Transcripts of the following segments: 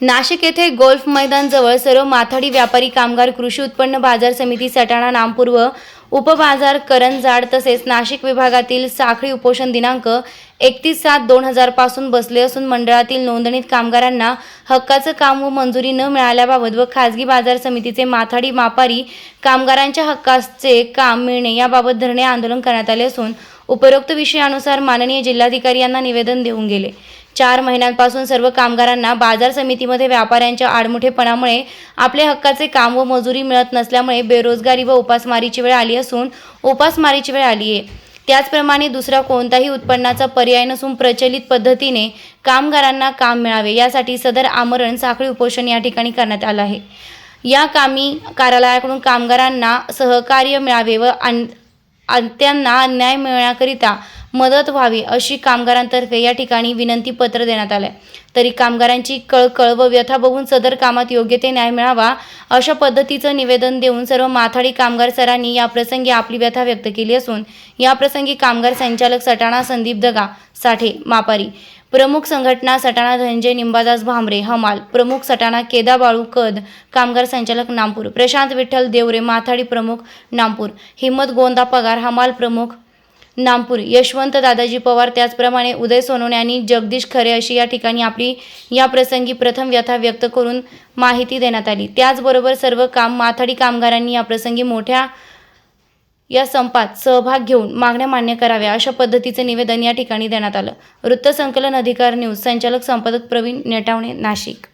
नाशिक येथे गोल्फ मैदानजवळ सर्व माथाडी व्यापारी कामगार कृषी उत्पन्न बाजार समिती सटाणा नामपूर्व उपबाजार करंजाड तसेच नाशिक विभागातील साखळी उपोषण दिनांक एकतीस सात दोन हजारपासून बसले असून मंडळातील नोंदणीत कामगारांना हक्काचं काम व मंजुरी न मिळाल्याबाबत व खाजगी बाजार समितीचे माथाडी मापारी कामगारांच्या हक्काचे काम मिळणे याबाबत धरणे आंदोलन करण्यात आले असून उपरोक्त विषयानुसार माननीय जिल्हाधिकारी यांना निवेदन देऊन गेले. चार महिन्यांपासून सर्व कामगारांना बाजार समितीमध्ये व्यापाऱ्यांच्या आडमुठेपणामुळे आपल्या हक्काचे काम व मजुरी मिळत नसल्यामुळे बेरोजगारी व उपासमारीची वेळ आली असून उपासमारीची वेळ आली आहे. त्याचप्रमाणे दुसरा कोणताही उत्पन्नाचा पर्याय नसून प्रचलित पद्धतीने कामगारांना काम मिळावे यासाठी सदर आमरण साखळी उपोषण या ठिकाणी करण्यात आलं आहे. या कामी कार्यालयाकडून कामगारांना सहकार्य मिळावे व अन अन- त्यांना अन्याय मिळण्याकरिता मदत व्हावी अशी कामगारांतर्फे या ठिकाणी विनंती पत्र देण्यात आलंय. तरी कामगारांची कळकळ व व्यथा बघून सदर कामात योग्य ते न्याय मिळावा अशा पद्धतीचं निवेदन देऊन सर्व माथाडी कामगार सरांनी या प्रसंगी आपली व्यथा व्यक्त केली असून या प्रसंगी कामगार संचालक सटाणा संदीप दगा साठे मापारी प्रमुख संघटना सटाणा धनंजय निंबादास भांबरे हमाल प्रमुख सटाणा केदा बाळू कद कामगार संचालक नामपूर प्रशांत विठ्ठल देवरे माथाडी प्रमुख नामपूर हिम्मत गोंदा पगार हमाल प्रमुख नामपूर. यशवंत दादाजी पवार त्याचप्रमाणे उदय सोनवणे आणि जगदीश खरे अशी या ठिकाणी आपली या प्रसंगी प्रथम व्यथा व्यक्त करून माहिती देण्यात आली. त्याचबरोबर सर्व काम माथाडी कामगारांनी या प्रसंगी मोठ्या या संपात सहभाग घेऊन मागण्या मान्य कराव्या अशा पद्धतीचे निवेदन या ठिकाणी देण्यात आलं. वृत्तसंकलन अधिकार न्यूज संचालक संपादक प्रवीण नेटावणे नाशिक.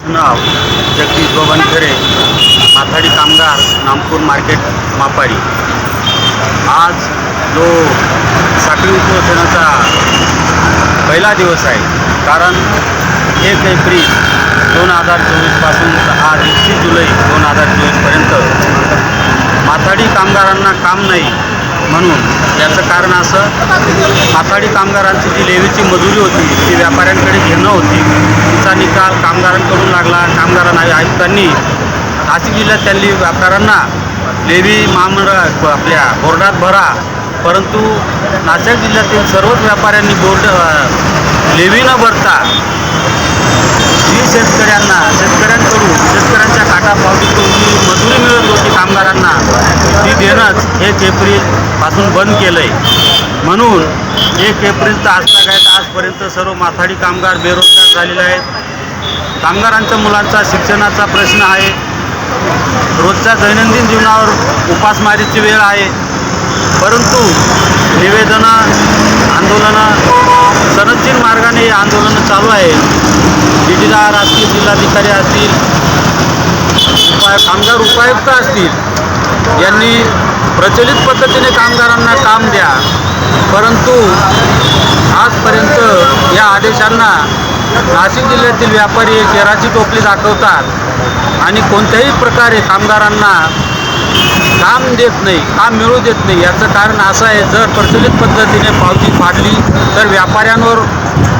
नाव जगदीश बबन खरे माथाडी कामगार नामपूर मार्केट मापारी आज जो साखळी उपोषणाचा पहिला दिवस आहे कारण एक एप्रिल दोन हजार चोवीसपासून आज एकतीस जुलै दोन हजार चोवीसपर्यंत माथाडी कामगारांना काम नाही म्हणून याचं कारण असं माथाडी कामगारांची जी लेवीची मजुरी होती ती व्यापाऱ्यांकडे घेणं होती तिचा निकाल कामगारांकडून लागला. कामगारांना आयुक्तांनी नाशिक जिल्ह्यात त्यांनी व्यापाऱ्यांना लेवी महामंडळ आपल्या बोर्डात भरा. परंतु नाशिक जिल्ह्यातील सर्वच व्यापाऱ्यांनी बोर्ड लेवी न भरता. जी शेतकऱ्यांना शेतकऱ्यांकडून शेतकऱ्यांच्या काटापावतीतून जी मजुरी मिळत होती कामगारांना ती देणंच एक एप्रिलपासून बंद केलं आहे म्हणून एक एप्रिल तर आजता काय तर आजपर्यंत सर्व माथाडी कामगार बेरोजगार झालेले आहेत. कामगारांच्या मुलांचा शिक्षणाचा प्रश्न आहे. रोजच्या दैनंदिन जीवनावर उपासमारीची वेळ आहे. परंतु निवेदनं आंदोलनं सनदशील मार्गाने हे आंदोलनं चालू आहे. डिजिटार असतील जिल्हाधिकारी असतील उपाय कामगार उपायुक्त असतील यांनी प्रचलित पद्धतीने कामगारांना काम द्या. परंतु आजपर्यंत या आदेशांना नाशिक जिल्ह्यातील व्यापारी केराची टोपली दाखवतात. आणि कोणत्याही प्रकारे कामगारांना काम देत नाही काम मिळू देत नाही याचं कारण असं आहे जर प्रचलित पद्धतीने पावती फाडली तर व्यापाऱ्यांवर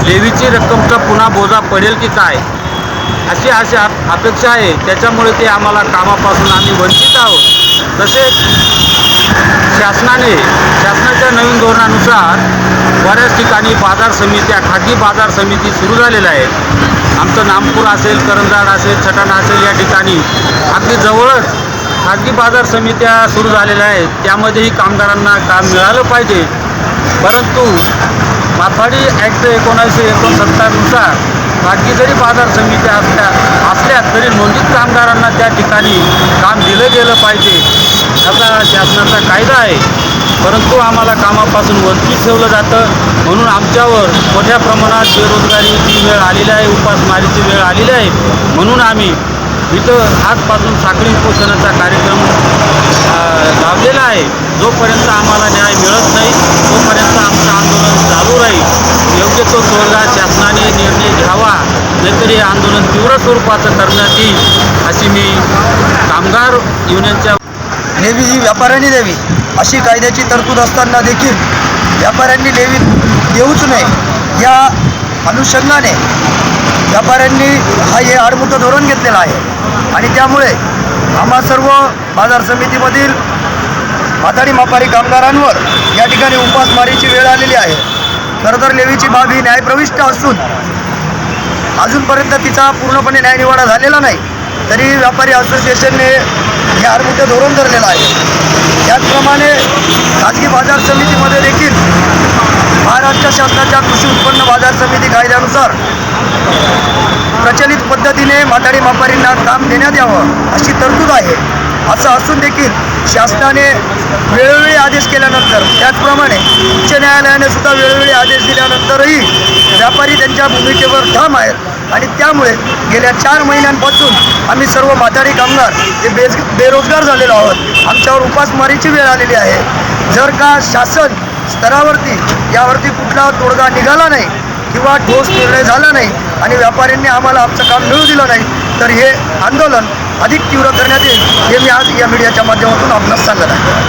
लेवीची रक्कमचा पुन्हा बोजा पडेल की काय? अशी अशी अपेक्षा आहे. त्याच्यामुळे ते आम्हाला कामापासून आम्ही वंचित आहोत. तसेच शासनाने शासनाच्या नवीन धोरणानुसार बऱ्याच ठिकाणी बाजार समित्या खाजगी बाजार समिती सुरू झालेल्या आहेत. आमचं नामपूर असेल करंजाड असेल छटाणा असेल या ठिकाणी. अगदी जवळच खाजगी बाजार समित्या सुरू झालेल्या आहेत. त्यामध्येही कामगारांना काम मिळालं पाहिजे. परंतु माथाडी ॲक्ट एकोणीसशे एकोणसत्तरनुसार खाजगी जरी बाजार समित्या असल्या असल्या तरी नोंदित कामगारांना त्या ठिकाणी काम दिलं गेलं पाहिजे. असा शासनाचा कायदा आहे. परंतु आम्हाला कामापासून वंचित ठेवलं जातं. म्हणून आमच्यावर मोठ्या प्रमाणात बेरोजगारीची वेळ आलेली आहे उपासमारीची वेळ आलेली आहे. म्हणून आम्ही इथं आजपासून साखळी उपोषणाचा कार्यक्रम लावलेला आहे. जोपर्यंत आम्हाला न्याय मिळत नाही तोपर्यंत आमचं आंदोलन चालू राहील. योग्य तो तोडगा शासनाने निर्णय घ्यावा. नाहीतर हे आंदोलन तीव्र स्वरूपाचं करण्यात येईल अशी मी कामगार युनियनच्या लेवी ही व्यापाऱ्यांनी द्यावी. अशी कायद्याची तरतूद असताना देखील व्यापाऱ्यांनी लेवी देऊच नये. या अनुषंगाने व्यापाऱ्यांनी हा हे आडमुठं धोरण घेतलेलं आहे. आणि त्यामुळे आम्हा सर्व बाजार समितीमधील माथाडी मापारी कामगारांवर या ठिकाणी उपासमारीची वेळ आलेली आहे. खरं तर लेवीची बाब ही न्यायप्रविष्ट असून अजूनपर्यंत तिचा पूर्णपणे न्यायनिवाडा झालेला नाही. तरी व्यापारी असोसिएशनने हे आडमुठे धोरण धरलेलं आहे. त्याचप्रमाणे खाजगी बाजार समितीमध्ये देखील महाराष्ट्र शासनाच्या कृषी उत्पन्न बाजार समिती कायद्यानुसार प्रचलित पद्धतीने माथाडी व्यापारींना काम देण्यात यावं अशी तरतूद आहे. असं असून देखील शासनाने वेळोवेळी आदेश केल्यानंतर त्याचप्रमाणे उच्च न्यायालयाने सुद्धा वेळोवेळी आदेश दिल्यानंतरही व्यापारी त्यांच्या भूमिकेवर ठाम आहेत. आणि त्यामुळे गेल्या चार महिन्यांपासून आम्ही सर्व माथाडी कामगार हे बेज बेरोजगार झालेलो आहोत. आमच्यावर उपासमारीची वेळ आलेली आहे. जर का शासन स्तरावरती यावरती कुठला तोडगा निघाला नाही किंवा ठोस निर्णय झाला नाही आणि व्यापाऱ्यांनी आम्हाला आमचं काम मिळू दिलं नाही तर हे आंदोलन अधिक तीव्र करण्यात येईल हे मी आज या मीडियाच्या माध्यमातून आपणास सांगत आहे.